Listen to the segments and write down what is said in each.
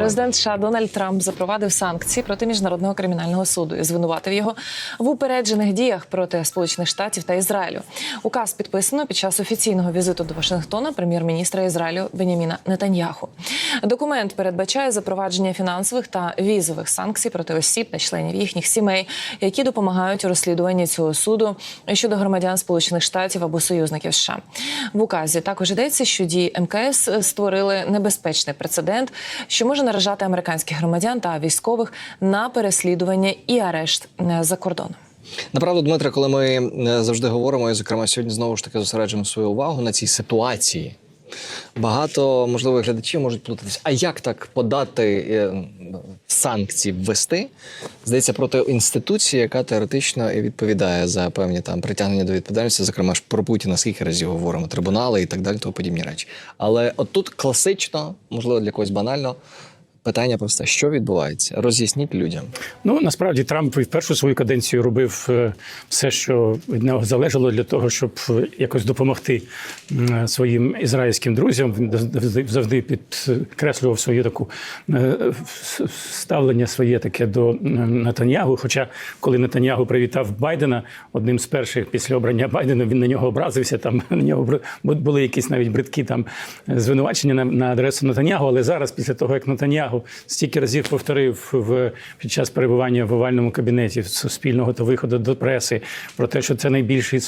Президент США Дональд Трамп запровадив санкції проти міжнародного кримінального суду і звинуватив його в упереджених діях проти Сполучених Штатів та Ізраїлю. Указ підписано під час офіційного візиту до Вашингтона прем'єр-міністра Ізраїлю Беняміна Нетаньяху. Документ передбачає запровадження фінансових та візових санкцій проти осіб та членів їхніх сімей, які допомагають у розслідуванні цього суду щодо громадян Сполучених Штатів або союзників США. В указі також йдеться, що дії МКС створили небезпечний прецедент, що може наражати американських громадян та військових на переслідування і арешт е, за кордоном. Направду, Дмитре, коли ми е, завжди говоримо, і зокрема сьогодні знову ж таки зосереджуємо свою увагу на цій ситуації. Багато можливо глядачів можуть плутатись. А як так подати е, санкції ввести? Здається, проти інституції, яка теоретично і відповідає за певні там притягнення до відповідальності, зокрема ж про Путіна, скільки разів говоримо, трибунали і так далі, тому подібні речі. Але от тут класично, можливо, для когось банально. Питання просте: що відбувається? Роз'ясніть людям. Ну насправді Трамп і в першу свою каденцію робив е, все, що від нього залежало для того, щоб е, якось допомогти своїм ізраїльським друзям. Він завжди- підкреслював свою таку е, ставлення своє таке до м, Нетаньягу. Хоча, коли Нетаньягу привітав Байдена, одним з перших після обрання Байдена він на нього образився. Там на нього були якісь навіть бридкі там звинувачення на, на адресу Нетаньягу. Але зараз, після того як Нетаньягу стільки разів повторив в під час перебування в овальному кабінеті суспільного та виходу до преси про те, що це найбільший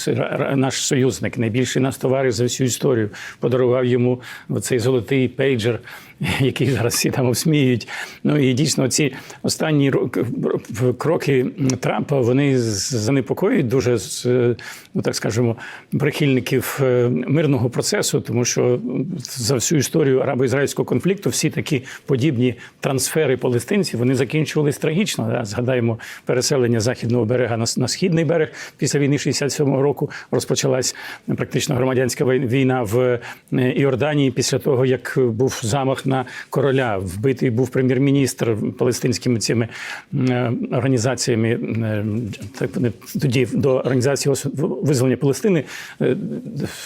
наш союзник, найбільший наш товариш за всю історію. Подарував йому цей золотий пейджер, який зараз всі там обсміють. Ну і дійсно ці останні ро- ро- кроки Трампа вони занепокоюють дуже ну так скажемо, прихильників е, мирного процесу, тому що за всю історію арабо-ізраїльського конфлікту всі такі подібні трансфери палестинців вони закінчувались трагічно. Да? Згадаємо переселення західного берега на, на східний берег після війни 67-го року. Розпочалась практично громадянська війна в е, Іорданії після того, як був замах на короля. Вбитий був прем'єр-міністр палестинськими цими е, організаціями. е, Так тоді до організації визволення Палестини е,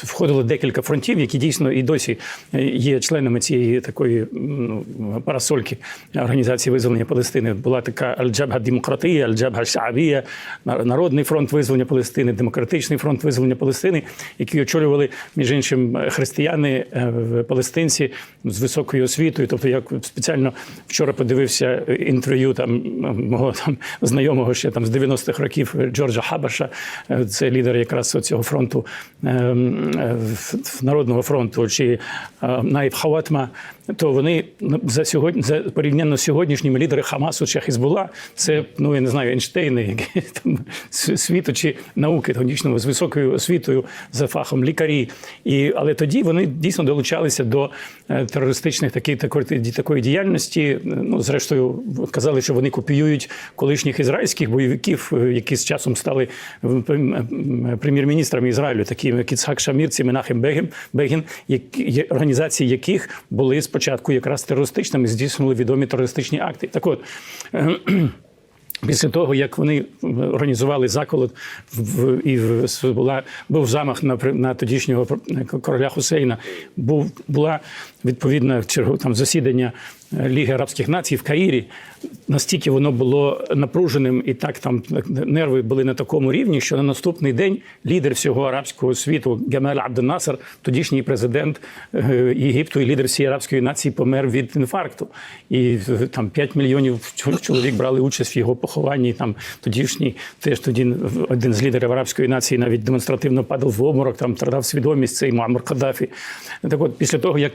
входило декілька фронтів, які дійсно і досі е, є членами цієї такої ну, парасольки організації визволення Палестини. Була така Аль-Джабга Демократія, Аль-Джабга Шаабія, Народний фронт визволення Палестини, Демократичний фронт визволення Палестини, які очолювали між іншим християни, е, палестинці з високою освітою. Тобто, я спеціально вчора подивився інтерв'ю там мого там знайомого ще там з 90-х років Джорджа Хабаша, Е, це лідер якраз цього фронту е, е, в- народного фронту, чи е, Наїб Хаватма. То вони за сьогодні за порівняно з сьогоднішніми лідери Хамасу чи Хізбула, це ну я не знаю Ейнштейни, які там світу чи науки технічного з високою освітою за фахом лікарі. І але тоді вони дійсно долучалися до е, терористичних таких такої, такої діяльності. Ну зрештою казали, що вони копіюють колишніх ізраїльських бойовиків, е, які з часом стали прем- прем'єр-міністрами Ізраїлю, такі як Іцхак Шамір, Менахем Бегін, які організації яких були спочатку якраз терористичними, здійснили відомі терористичні акти. Так от. Після того, як вони організували заколот і була був замах на на тодішнього короля Хусейна, був була відповідна чергу там засідання Ліги Арабських Націй в Каїрі. Настільки воно було напруженим, і так там нерви були на такому рівні, що на наступний день лідер всього арабського світу Гемель Абденасер, тодішній президент е, Єгипту і лідер всієї арабської нації, помер від інфаркту. І е, там 5 мільйонів чоловік брали участь в його похованні. Там тодішній теж тоді один з лідерів арабської нації навіть демонстративно падав в обморок, там втратив свідомість цей Муаммар Каддафі. Так от, після того, як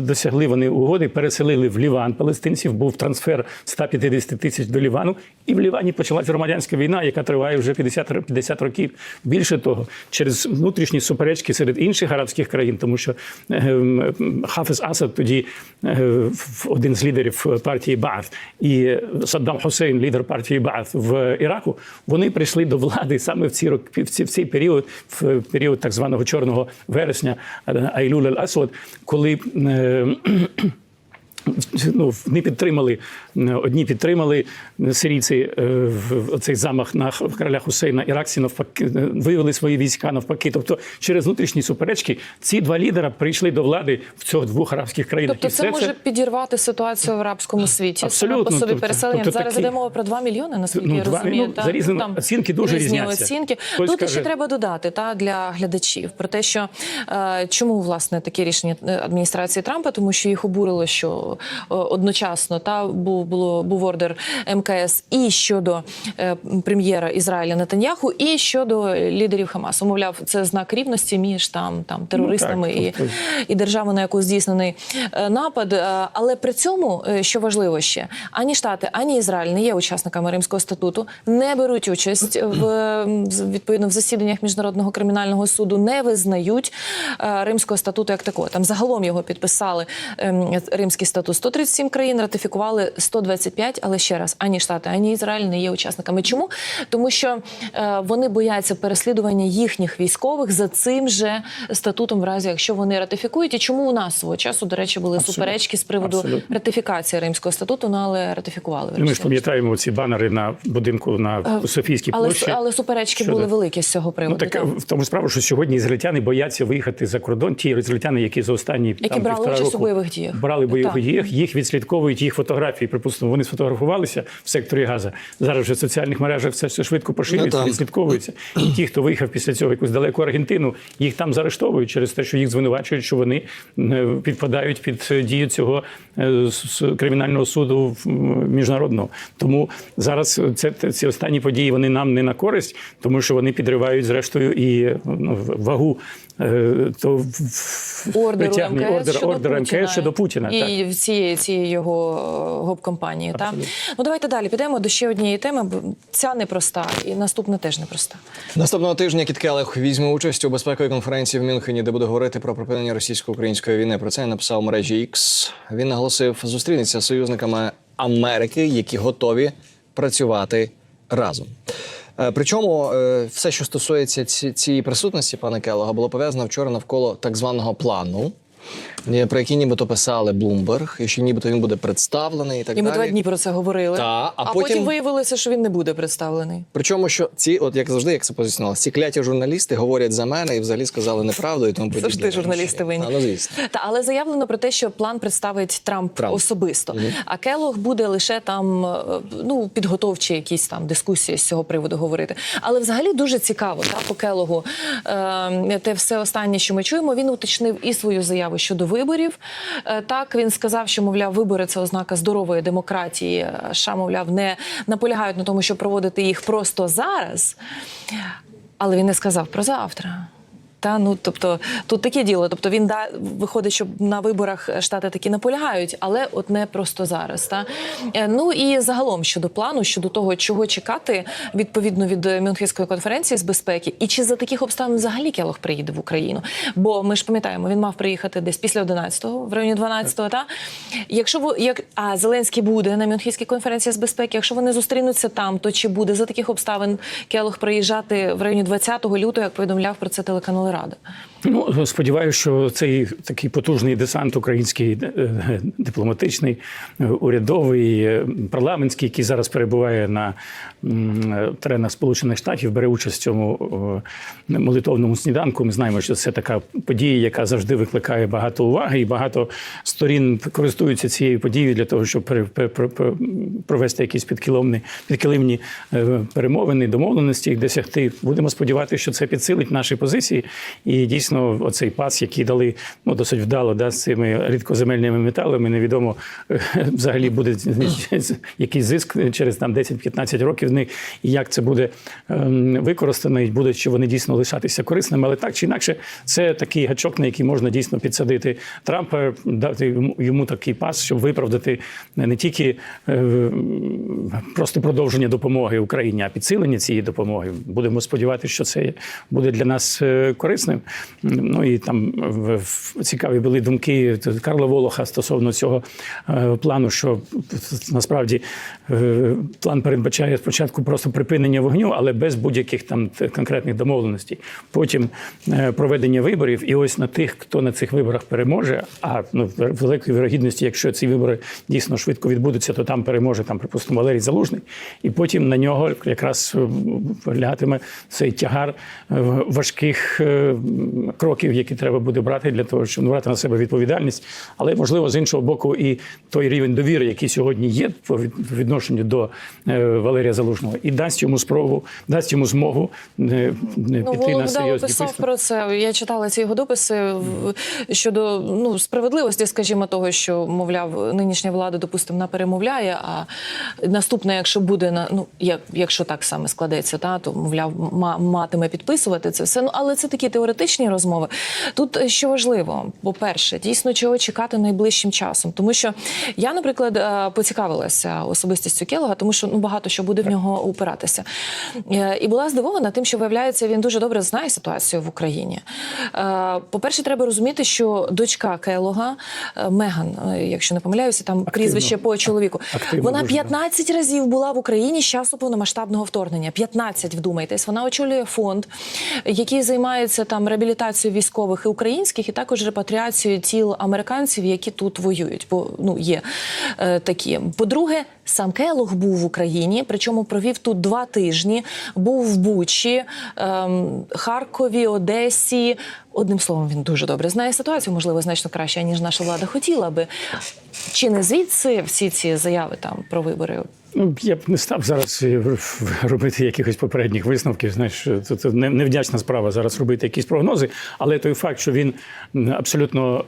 досягли вони угоди, переселили в Ліван палестинців, був трансфер 150 тисяч до Лівану, і в Лівані почалась громадянська війна, яка триває вже 50, 50 років. Більше того, через внутрішні суперечки серед інших арабських країн, тому що е, м, Асад тоді е, один з лідерів партії Баат і Саддам Хусейн, лідер партії Баат в Іраку, вони прийшли до влади саме в ці роки, в ці- в цей період, в період так званого чорного вересня Айлюл аль-Асвад, коли. Ну, не підтримали одні підтримали сирійці е, цей замах на короля Хусейна. Іракці навпаки е, вивели свої війська навпаки. Тобто, через внутрішні суперечки ці два лідера прийшли до влади в цих двох арабських країнах. Тобто І це може підірвати ситуацію в арабському світі. Саме по собі Тобто- переселення. тобто Зараз такі- йде мова про 2 мільйони, наскільки Ну, я розумію. ну, та? за різними Там оцінки дуже різні різняться. оцінки. Хтось Тут каже- ще треба додати та для глядачів про те, що е, чому власне такі рішення е, адміністрації Трампа, тому що їх обурило, що е, одночасно та був було був ордер МКС і щодо е, прем'єра Ізраїля Нетаньяху, і щодо лідерів Хамасу. Мовляв, це знак рівності між там там терористами Ну, так, і, тобто- і державою, на яку здійснений е, напад. Е, Але при цьому, е, що важливо ще, ані Штати, ані Ізраїль не є учасниками Римського статуту, не беруть участь в відповідно в засіданнях міжнародного кримінального суду, не визнають е, Римського статуту як такого. Там загалом його підписали ем, Римський статут 137 країн, ратифікували 125, але ще раз ані Штати, ані Ізраїль не є учасниками. Чому? Тому що е, вони бояться переслідування їхніх військових за цим же статутом, в разі якщо вони ратифікують. І чому у нас свого часу, до речі, були Абсолютно. суперечки з приводу Абсолютно. ратифікації Римського статуту, ну але ратифікували. Ну, Ми ж пам'ятаємо ці банери на будинку на Софійській але, площі. але суперечки Щодо- були великі з цього Ну приводу. так так. в тому справа, що сьогодні ізраїльтяни бояться виїхати за кордон. Ті ізраїльтяни, які за останні Які там, брали участь у бойових діях. брали бойових Так. діях, їх відслідковують їх фотографії. Припустимо, вони сфотографувалися в секторі Газа. Зараз вже в соціальних мережах це все швидко поширюється, Ну, так. відслідковується. І ті, хто виїхав після цього якусь далеку Аргентину, їх там заарештовують через те, що їх звинувачують, що вони е, підпадають під е, дію цього е, кримінального суду міжнародного. Тому зараз це ці останні події вони нам не на користь, тому що вони підривають зрештою і ну, вагу то в- в- ордеру притягнення МКС ордер, щодо ордера Путіна. Щодо Путіна. так. І цієї, цієї його е, гоп-компанії. Та? Ну давайте далі підемо до ще однієї теми. бо Ця непроста, і наступна теж непроста. Наступного тижня Кіт Келех візьме участь у безпековій конференції в Мюнхені, де буде говорити про припинення російсько-української війни. Про це написав в мережі X. Він наголосив, зустрінеться з союзниками Америки, які готові працювати разом. Е, Причому е, все, що стосується цієї присутності пана Келлога, було пов'язано вчора навколо так званого плану, про який нібито писали Bloomberg, і що нібито він буде представлений і так І ми далі. два дні про це говорили. Та, а а потім- потім виявилося, що він не буде представлений. Причому, що ці, от як завжди, як це позиціонувалося, ці кляті журналісти говорять за мене і взагалі сказали неправду і тому подібне. Завжди журналісти винні. Ну, звісно. Та але заявлено про те, що план представить Трамп, Трамп. особисто. А Келог буде лише там е, ну підготовчі якісь там дискусії з цього приводу говорити. Але взагалі дуже цікаво та по Келогу. Е, те все останнє, що ми чуємо. Він уточнив і свою заяву щодо виборів. Е, так він сказав, що мовляв, вибори це ознака здорової демократії. Е, США, мовляв, не наполягають на тому, щоб проводити їх просто зараз. Але він не сказав про завтра. Та ну тобто тут таке діло. Тобто він да виходить, що на виборах штати таки наполягають, але от не просто зараз. Та Е, ну і загалом щодо плану, щодо того, чого чекати відповідно від Мюнхенської конференції з безпеки, і чи за таких обставин взагалі Келох приїде в Україну? Бо ми ж пам'ятаємо, він мав приїхати десь після 11-го, в районі 12-го, Та якщо ви як а Зеленський буде на Мюнхенській конференції з безпеки, якщо вони зустрінуться там, то чи буде за таких обставин Келох приїжджати в районі 20 лютого, як повідомляв про це телеканал Рада? Ну, сподіваюся, що цей такий потужний десант український е, дипломатичний, е, урядовий, е, парламентський, який зараз перебуває на е, теренах Сполучених Штатів, бере участь в цьому е, молитовному сніданку. Ми знаємо, що це така подія, яка завжди викликає багато уваги, і багато сторін користуються цією подією для того, щоб провести якісь підкилимні, підкилимні е, перемовини, домовленості їх досягти. Будемо сподіватися, що це підсилить наші позиції. І дійсно, оцей пас, який дали ну, досить вдало да, з цими рідкоземельними металами, невідомо е, взагалі буде якийсь зиск через там 10-15 років і як це буде ем, використано, і будуть чи вони дійсно лишатися корисними. Але так чи інакше, це такий гачок, на який можна дійсно підсадити Трампа, дати йому- йому такий пас, щоб виправдати не тільки е, просто продовження допомоги Україні, а підсилення цієї допомоги. Будемо сподіватися, що це буде для нас е, корисним. Ну і там цікаві були думки Карла Волоха стосовно цього е, плану, що насправді е, план передбачає спочатку просто припинення вогню, але без будь-яких там конкретних домовленостей. Потім е, проведення виборів, і ось на тих, хто на цих виборах переможе. А ну в великій вірогідності, якщо ці вибори дійсно швидко відбудуться, то там переможе там, припустимо, Валерій Залужний, і потім на нього якраз лягатиме цей тягар важких кроків, які треба буде брати для того, щоб брати на себе відповідальність. Але можливо, з іншого боку, і той рівень довіри, який сьогодні є по відношенню до е, Валерія Залужного, і дасть йому спробу, дасть йому змогу е, е, Ну, піти на Володимир серйозні писав висновки. про це. Я читала ці його дописи щодо ну справедливості, скажімо, того, що мовляв, нинішня влада, допустимо, не перемовляє. А наступне, якщо буде на ну як якщо так саме складеться, та то мовляв, ма- матиме підписувати це все. Ну але це такі теоретичні розмови. Тут е, що важливо, по-перше, дійсно чого чекати найближчим часом, тому що я, наприклад, е, поцікавилася особистістю Келога, тому що ну багато що буде в нього упиратися. Е, І була здивована тим, що виявляється, він дуже добре знає ситуацію в Україні. Е, По-перше, треба розуміти, що дочка Келога Меган, якщо не помиляюся, там прізвище по чоловіку. Активно Вона дуже, разів була в Україні з часу повномасштабного вторгнення. 15, вдумайтесь. Вона очолює фонд, який займається там реабілітацією військових і українських, і також репатріацією тіл американців, які тут воюють. Бо ну є е, такі. По-друге, сам Келог був в Україні, причому провів тут два тижні. Був в Бучі, ем, Харкові, Одесі. Одним словом, він дуже добре знає ситуацію, можливо, значно краще, ніж наша влада хотіла би. Чи не звідси всі ці заяви там про вибори? Ну, я б не став зараз е, робити якихось попередніх висновків. Знаєш, це, це невдячна справа зараз робити якісь прогнози. Але той факт, що він абсолютно,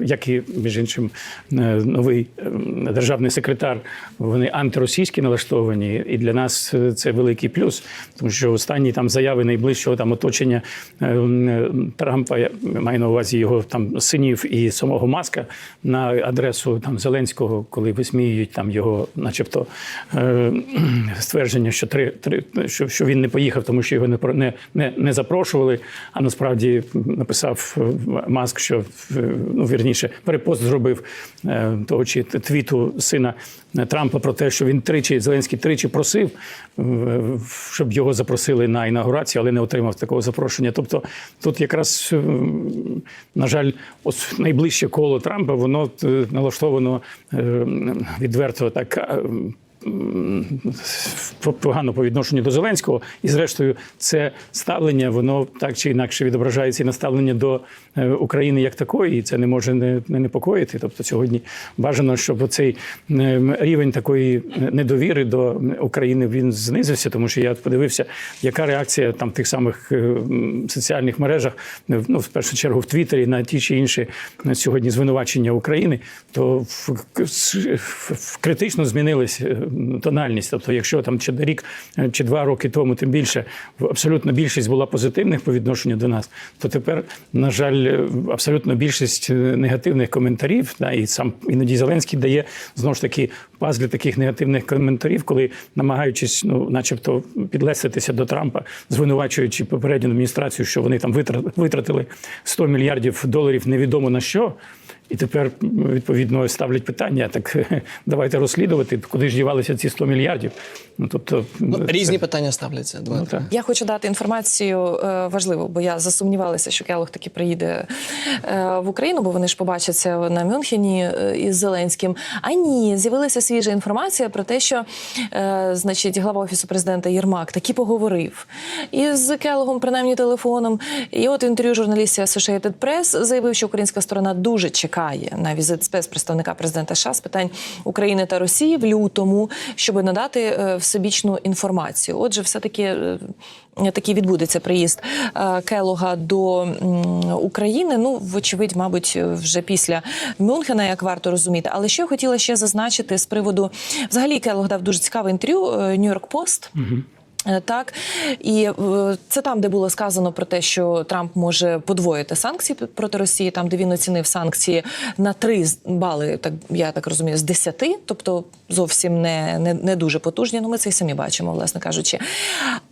е, як і між іншим, е, новий е, державний секретар, вони антиросійські налаштовані, і для нас е, це великий плюс, тому що останні там заяви найближчого там оточення е, Трампа, я маю на увазі його там синів і самого Маска на адресу там Зеленського, коли висміюють там його, начебто, е, ствердження, що три, три що, що він не поїхав, тому що його не не, не, не запрошували. А насправді написав е, Маск, що е, ну вірніше перепост зробив того чи твіту сина Трампа про те, що він тричі Зеленський тричі просив, щоб його запросили на інаугурацію, але не отримав такого запрошення. Тобто, тут якраз, на жаль, ось найближче коло Трампа, воно налаштовано відверто так. Е, Погано по відношенню до Зеленського, і зрештою, це ставлення, воно так чи інакше відображається і на ставлення до е, України як такої, і це не може не, не непокоїти. Тобто сьогодні бажано, щоб цей рівень такої недовіри до України він знизився, тому що я подивився, яка реакція там тих самих е, соціальних мережах, е, ну в першу чергу в Твіттері на ті чи інші е, сьогодні звинувачення України, то в, критично змінилась е, тональність. Тобто, якщо там чи рік е, чи два роки тому, тим більше абсолютно більшість була позитивних по відношенню до нас, то тепер, на жаль, е, абсолютно більшість е, негативних коментарів, да, і сам іноді Зеленський дає знову ж таки пазлі таких негативних коментарів, коли намагаючись, ну, начебто, підлеститися до Трампа, звинувачуючи попередню адміністрацію, що вони там витра- витратили 100 мільярдів доларів невідомо на що. І тепер відповідно ставлять питання: так давайте розслідувати, куди ж дівалися ці 100 мільярдів. Ну тобто Ну, це- різні питання ставляться. Ну, так. Я хочу дати інформацію е, важливу, бо я засумнівалася, що Келох таки приїде е, в Україну, бо вони ж побачаться на Мюнхені е, із Зеленським. А ні, з'явилася свіжа інформація про те, що е, значить глава офісу президента Єрмак таки поговорив із Келогом, принаймні телефоном. І от в інтерв'ю журналістів Associated Press заявив, що українська сторона дуже чекає на візит спецпредставника президента США з питань України та Росії в лютому, щоб надати е, всебічну інформацію. Отже, все таки такий відбудеться приїзд е, Келога до України. Ну, вочевидь, мабуть, вже після Мюнхена, як варто розуміти. Але що я хотіла ще зазначити з приводу взагалі Келог дав дуже цікаве інтерв'ю е, Нью-Йорк Пост. Е, Так і е, це там, де було сказано про те, що Трамп може подвоїти санкції проти Росії, там де він оцінив санкції на 3 бали, так я так розумію, з 10, тобто зовсім не, не, не дуже потужні. Ну ми це й самі бачимо, власне кажучи.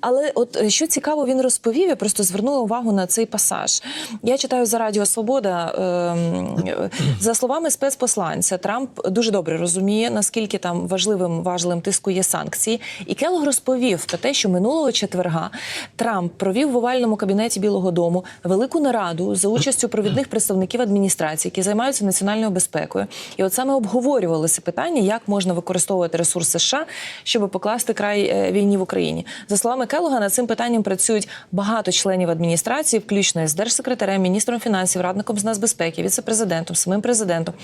Але от е, що цікаво, він розповів, я просто звернула увагу на цей пасаж. Я читаю за Радіо Свобода. ем, е, За словами спецпосланця, Трамп дуже добре розуміє, наскільки там важливим важливим тиску є санкції. І Келог розповів про те, що минулого четверга Трамп провів в овальному кабінеті Білого Дому велику нараду за участю провідних представників адміністрації, які займаються національною безпекою. І от саме обговорювалося питання, як можна використовувати ресурси США, щоб покласти край е, війні в Україні. За словами Келога, над цим питанням працюють багато членів адміністрації, включно з держсекретарем, міністром фінансів, радником з нацбезпеки, віце-президентом, самим президентом.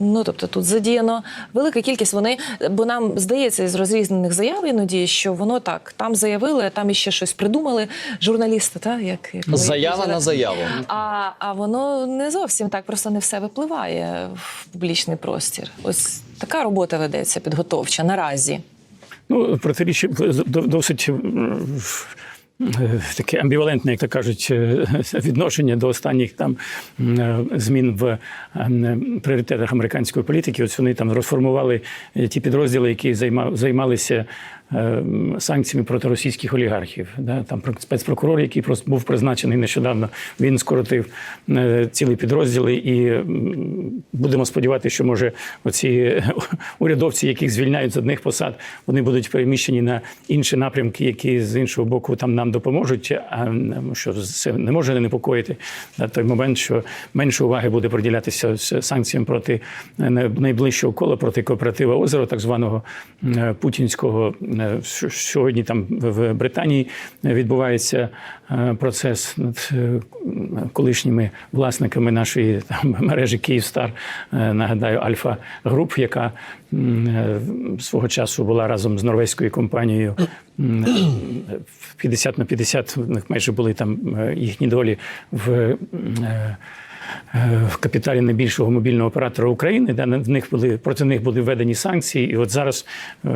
Ну тобто тут задіяно велика кількість. Вони бо нам здається з розрізнених заяв іноді, що воно так там заявили, а там іще щось придумали. Журналісти, та як як Заява зараз- на заяву. А, а воно не зовсім так, просто не все випливає в публічний простір. Ось така робота ведеться підготовча наразі. Ну, протиріччя досить таке амбівалентне, як то кажуть, е, відношення до останніх там е, змін в е, пріоритетах американської політики. Ось вони там розформували е, ті підрозділи, які займалися е, санкціями проти російських олігархів. Да? Там про- спецпрокурор, який просто був призначений нещодавно, він скоротив е, цілі підрозділи, і будемо сподіватися, що може оці е, урядовці, яких звільняють з одних посад, вони будуть переміщені на інші напрямки, які з іншого боку там нам допоможуть. А що це не може не непокоїти на той момент, що менше уваги буде приділятися санкціям проти е, найближчого кола проти кооператива озеро, так званого е, путінського. Сьогодні там в Британії відбувається е, процес над е, колишніми власниками нашої там, мережі Київстар. Е, Нагадаю, Альфа Груп, яка свого часу була разом з норвезькою компанією. м, е, 50 на 50, в них майже були там їхні долі в. В капіталі найбільшого мобільного оператора України, де в них були проти них були введені санкції, і от зараз е,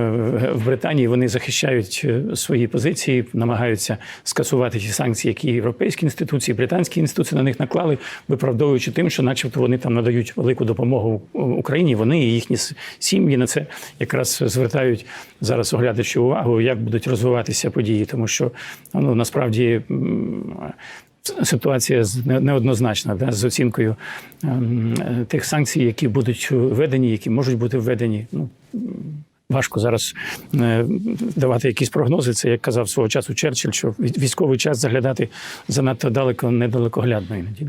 в Британії вони захищають е, свої позиції, намагаються скасувати ті санкції, які європейські інституції, британські інституції на них наклали, виправдовуючи тим, що, начебто, вони там надають велику допомогу Україні. Вони і їхні сім'ї на це якраз звертають зараз, оглядачі увагу, як будуть розвиватися події, тому що ну насправді. Ситуація неоднозначна да, з оцінкою ем, тих санкцій, які будуть введені, які можуть бути введені. Ну, важко зараз е, давати якісь прогнози. Це як казав свого часу Черчилль, що вій- військовий час заглядати занадто далеко, недалекоглядно іноді.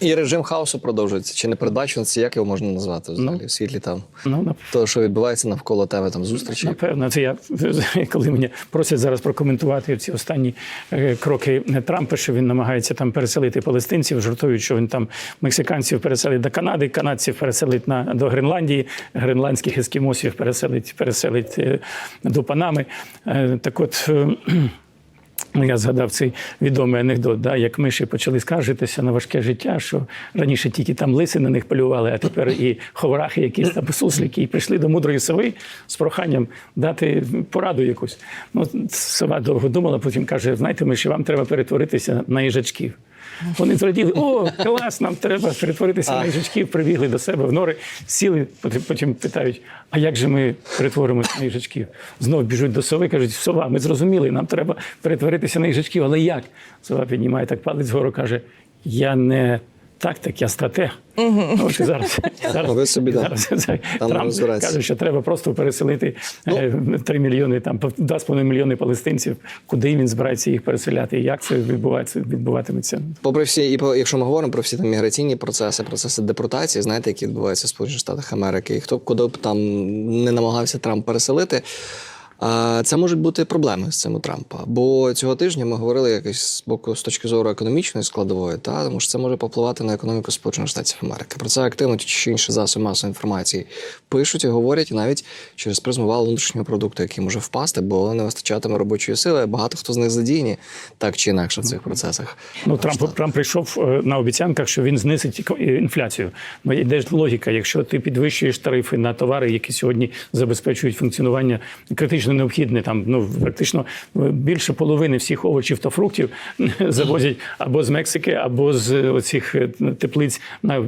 І режим хаосу продовжується. Чи не передбачено це, як його можна назвати взагалі в світлі там Ну, нап- того, що відбувається навколо тебе там зустрічі? Напевно, це я коли мене просять зараз прокоментувати ці останні е, кроки Трампа, що він намагається там переселити палестинців, жартують, що він там мексиканців переселить до Канади, канадців переселить на до Гренландії, гренландських ескімосів переселить, переселить е, до Панами. Е, Так от. Ну, я згадав цей відомий анекдот, да, як миші почали скаржитися на важке життя, що раніше тільки там лиси на них полювали, а тепер і ховрахи, якісь там суслики, і прийшли до мудрої сови з проханням дати пораду якусь. Ну, сова довго думала, потім каже: знаєте, миші, вам треба перетворитися на їжачків. Вони зраділи, о, клас, нам треба перетворитися на їжачків, прибігли до себе в нори, сіли, потім- питають, а як же ми перетворимося на їжачків? Знов біжуть до сови, кажуть, сова, ми зрозуміли, нам треба перетворитися на їжачків, але як? Сова піднімає так палець вгору, каже, я не тактик, я стратег. Ну, от зараз, зараз, Ви собі, да. зараз Там Трамп каже, що треба просто переселити е, 3 мільйони, там 2,5 мільйони палестинців. Куди він збирається їх переселяти? І як це відбувається, відбуватиметься? Попри всі, і по- якщо ми говоримо про всі там міграційні процеси, процеси депортації, знаєте, які відбуваються в Сполучених Штатах Америки, і хто б куди б там не намагався Трамп переселити. А, Це можуть бути проблеми з цим у Трампа. Бо цього тижня ми говорили якось з боку з точки зору економічної складової, та тому що це може попливати на економіку Сполучених Штатів Америки. Про це активно ті чи інші засоби масової інформації пишуть і говорять, і навіть через призму валу внутрішнього продукту, який може впасти, бо не вистачатиме робочої сили. Багато хто з них задіяні так чи інакше в цих процесах. Ну, Трамп, Трамп прийшов е, на обіцянках, що він знизить е, інфляцію. Ну, іде ж логіка, якщо ти підвищуєш тарифи на товари, які сьогодні забезпечують функціонування критичне критично необхідне. Там ну практично більше половини всіх овочів та фруктів завозять або з Мексики, або з оцих е, теплиць на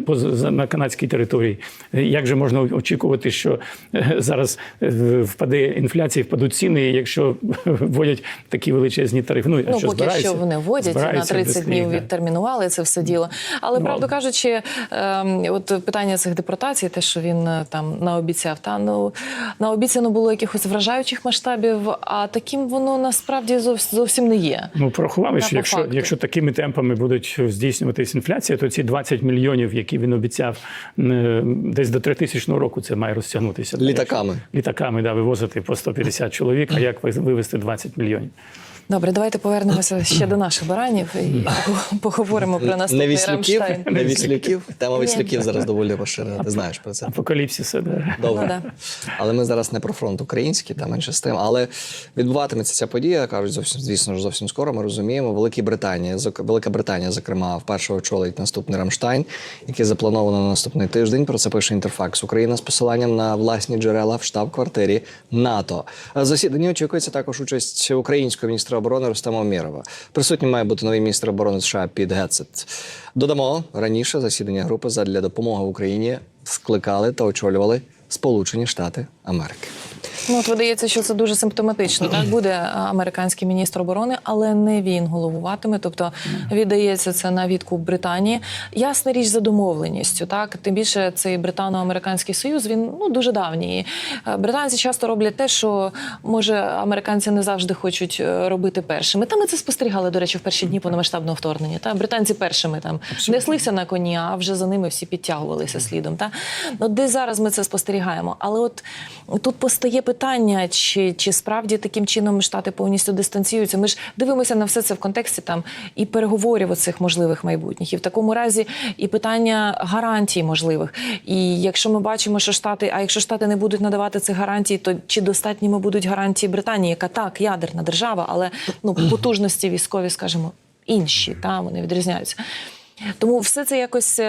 на канадській території. Як же можна очікувати, що е, зараз е, впаде інфляція, впадуть ціни, якщо вводять такі величезні тарифи? Ну, Ну, що поки що вони вводять на збираються 30 днів да. відтермінували це все діло. Але Ну, правду кажучи, ем, от питання цих депортацій, те, що він е, там наобіцяв, та ну наобіцяно було якихось вражаючих масштабів, а таким воно насправді зовс- зовсім не є. Ну, порахували, що якщо, факту. якщо такими темпами будуть здійснюватись інфляція, то ці 20 мільйонів, які він обіцяв, е, десь до 3000 року це має розтягнутися. Літаками. Літаками, да, вивозити по 150 чоловік, а як ви- вивезти 20 мільйонів? Добре, давайте повернемося ще до наших баранів і поговоримо про Не наступний віслюків, Рамштайн. не віслюків. Тема віслюків зараз доволі поширена. Ти знаєш про це. Апокаліпсиса. Добре. Ну, да. Але ми зараз не про фронт український, та менше з тим. Але відбуватиметься ця подія, кажуть, зовсім звісно ж зовсім скоро. Ми розуміємо. Великій Британії, зок- Велика Британія, зокрема, вперше очолить наступний Рамштайн, який заплановано на наступний тиждень. Про це пише Інтерфакс. Україна з посиланням на власні джерела в штаб-квартирі НАТО. В Засіданні очікується також участь українського міністра оборони Рустама Умєрова. Присутнім має бути новий міністр оборони США Піт Гетцет. Додамо раніше засідання групи задля допомоги Україні скликали та очолювали Сполучені Штати Америки. Ну, от видається, що це дуже симптоматично. Так буде американський міністр оборони, але не він головуватиме. Тобто віддається це на відкуп Британії. Ясна річ за домовленістю. Так тим більше цей британо-американський союз він ну дуже давній. Е, Британці часто роблять те, що може американці не завжди хочуть е, робити першими. Та ми це спостерігали, до речі, в перші дні повномасштабного вторгнення. Та британці першими там неслися на коні, а вже за ними всі підтягувалися слідом. Та ну десь зараз ми це спостерігаємо. Але от тут постає питання, чи, чи справді таким чином штати повністю дистанціюються. Ми ж дивимося на все це в контексті там і переговорів оцих можливих майбутніх, і в такому разі і питання гарантій можливих. І якщо ми бачимо, що штати, а якщо штати не будуть надавати цих гарантій, то чи достатніми будуть гарантії Британії, яка так ядерна держава, але ну потужності військові, скажімо, інші, та вони відрізняються. Тому все це якось.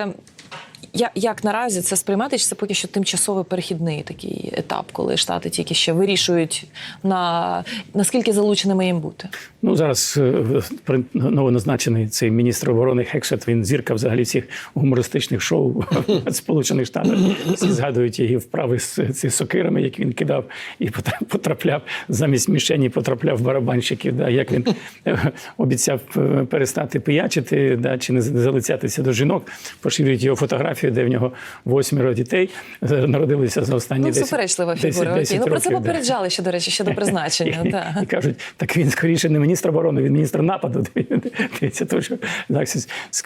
Я, як наразі це сприймати, чи це поки що тимчасовий перехідний такий етап, коли штати тільки ще вирішують на наскільки залученими їм бути? Ну зараз е, новоназначений цей міністр оборони Хекшет. Він зірка взагалі всіх гумористичних шоу Сполучених Штатах. Всі згадують її вправи з ці сокирами, які він кидав і потра- потрапляв замість мішені, потрапляв барабанщиків. Да, як він е, обіцяв е, перестати пиячити, да, чи не залицятися до жінок. Поширюють його фотографію, де в нього восьмеро дітей е, народилися за останні Ну, 10 суперечлива 10 фігура. Окей. 10 Ну про це попереджали ще, до речі, ще до призначення. І, так. і кажуть, так він скоріше не міністр оборони, він міністр нападу. Дивіться, то що так,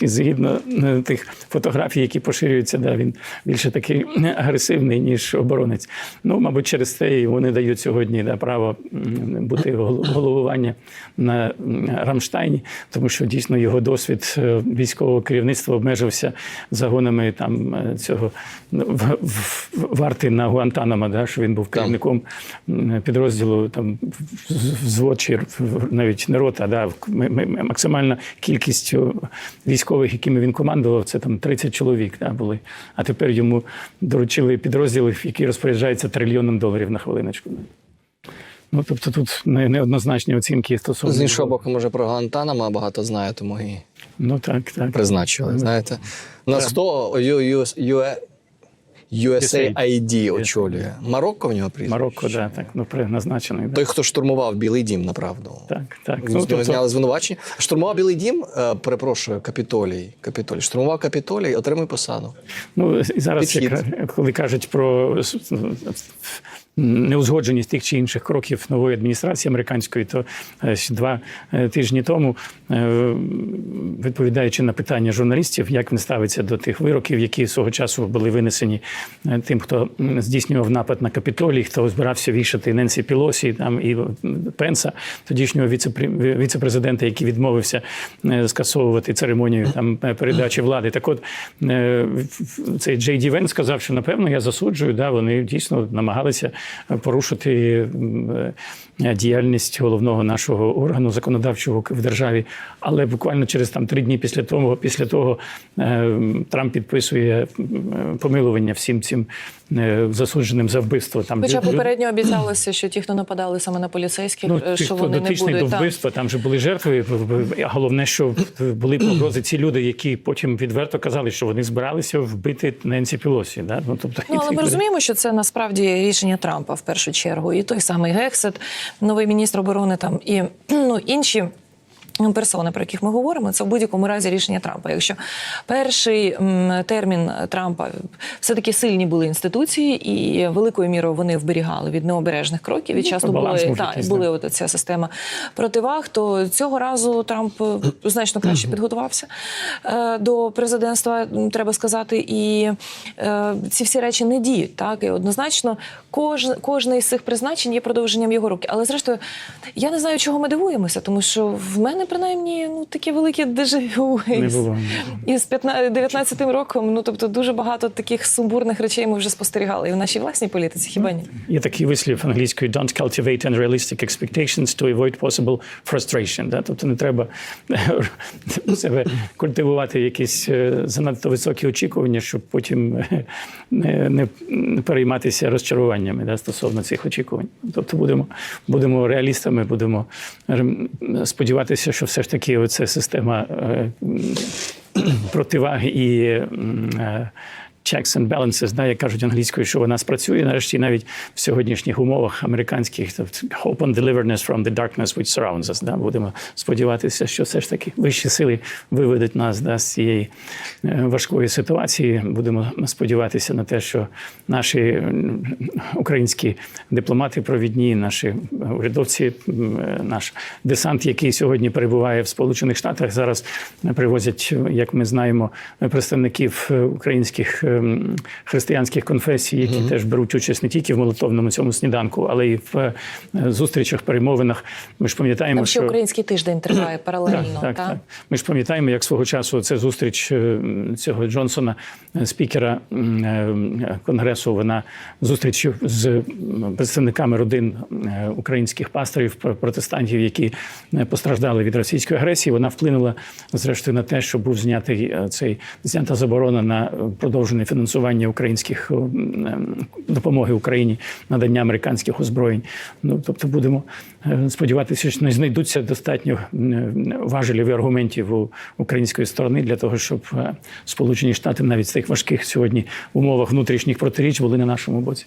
згідно е, тих фотографій, які поширюються, да, він більше такий агресивний, ніж оборонець. Ну, мабуть, через це йому не дають сьогодні да, право бути головування на Рамштайні, тому що дійсно його досвід е, військового керівництва обмежився загонами там е, цього ну, в- в- варти на Гуантанамо, да, що він був керівником підрозділу там взвод чи навіть не рота, да, максимальна кількість військових, якими він командував, це там 30 чоловік да, були. А тепер йому доручили підрозділи, які розпоряджаються трильйоном доларів на хвилиночку. Ну, тобто тут неоднозначні оцінки стосовно. З іншого боку, може про Гуантанамо багато знає, тому і Ну так, так. призначили. Знаєте, у нас хто Ю- USAID очолює? Марокко в нього прізвище? Марокко, да, так, ну, призначений. Да. Той, хто штурмував Білий Дім, направду. Так, так. Ну, тобто... зняли звинувачення. Штурмував Білий Дім, е, перепрошую, Капітолій. Капітолій. Штурмував Капітолій, отримує посаду. Ну і зараз, як- коли кажуть про неузгодженість тих чи інших кроків нової адміністрації американської, то е, два е, тижні тому, е, відповідаючи на питання журналістів, як він ставиться до тих вироків, які свого часу були винесені тим, хто здійснював напад на Капітолій, хто збирався вішати Ненсі Пілосі там і Пенса, тодішнього віцепре- віцепрезидента, який відмовився скасовувати церемонію там передачі влади. Так от цей Джей Ді Вен сказав, що напевно я засуджую. Да, вони дійсно намагалися порушити е, діяльність головного нашого органу законодавчого в державі. Але буквально через там три дні після того, після того е, Трамп підписує помилування всім цим е, засудженим за вбивство. Там Хоча попередньо обіцялося, що ті, хто нападали саме на поліцейських, Ну, що вони не будуть до вбивства, там же були жертви. А головне, що були погрози ці люди, які потім відверто казали, що вони збиралися вбити Ненсі Пілосі. Да? Ну, тобто, Ну, але ми розуміємо, що це насправді рішення Трампа в першу чергу. І той самий Гексет, новий міністр оборони там і ну, інші. Персони, про яких ми говоримо, це в будь-якому разі рішення Трампа. Якщо перший термін Трампа все таки сильні були інституції, і великою мірою вони вберігали від необережних кроків. І Ну, часто були та, були от ця система противаг. То цього разу Трамп е, значно краще підготувався е, до президентства, треба сказати, і е, ці всі речі не діють. Так і однозначно, кож, кожне із цих призначень є продовженням його руки. Але зрештою, я не знаю, чого ми дивуємося, тому що в мене принаймні ну таке велике дежавю Не із, було. із 19 роком. Ну тобто дуже багато таких сумбурних речей ми вже спостерігали і в нашій власній політиці. Хіба ні? Є такий вислів англійською «don't cultivate unrealistic expectations to avoid possible frustration». Да? Тобто не треба себе культивувати якісь е, занадто високі очікування, щоб потім е, не, не, перейматися розчаруваннями да, стосовно цих очікувань. Тобто будемо, будемо реалістами, будемо сподіватися, що все ж таки оця система е, противаги і е, checks and balances, да, як кажуть англійською, що вона спрацює нарешті навіть в сьогоднішніх умовах американських hope on deliveredness from the darkness which surrounds us. Да, будемо сподіватися, що все ж таки вищі сили виведуть нас да, з цієї е, важкої ситуації. Будемо сподіватися на те, що наші українські дипломати провідні, наші урядовці, е, наш десант, який сьогодні перебуває в Сполучених Штатах, зараз привозять, як ми знаємо, представників е, українських християнських конфесій, які теж беруть участь не тільки в молитовному цьому сніданку, але й в е, зустрічах, перемовинах. Ми ж пам'ятаємо, Там ще що український тиждень триває паралельно. так, так, та? так. Ми ж пам'ятаємо, як свого часу це зустріч е, цього Джонсона, е, спікера конгресу. Вона зустріч з представниками родин українських пасторів, пр- протестантів, які постраждали від російської агресії. Вона вплинула зрештою на те, що був знятий цей знята заборона на е, продовжене фінансування українських е, допомоги Україні, надання американських озброєнь. Ну тобто будемо е, сподіватися, що не знайдуться достатньо важелів і аргументів у української сторони для того, щоб е, Сполучені Штати навіть в цих важких сьогодні умовах внутрішніх протиріч були на нашому боці.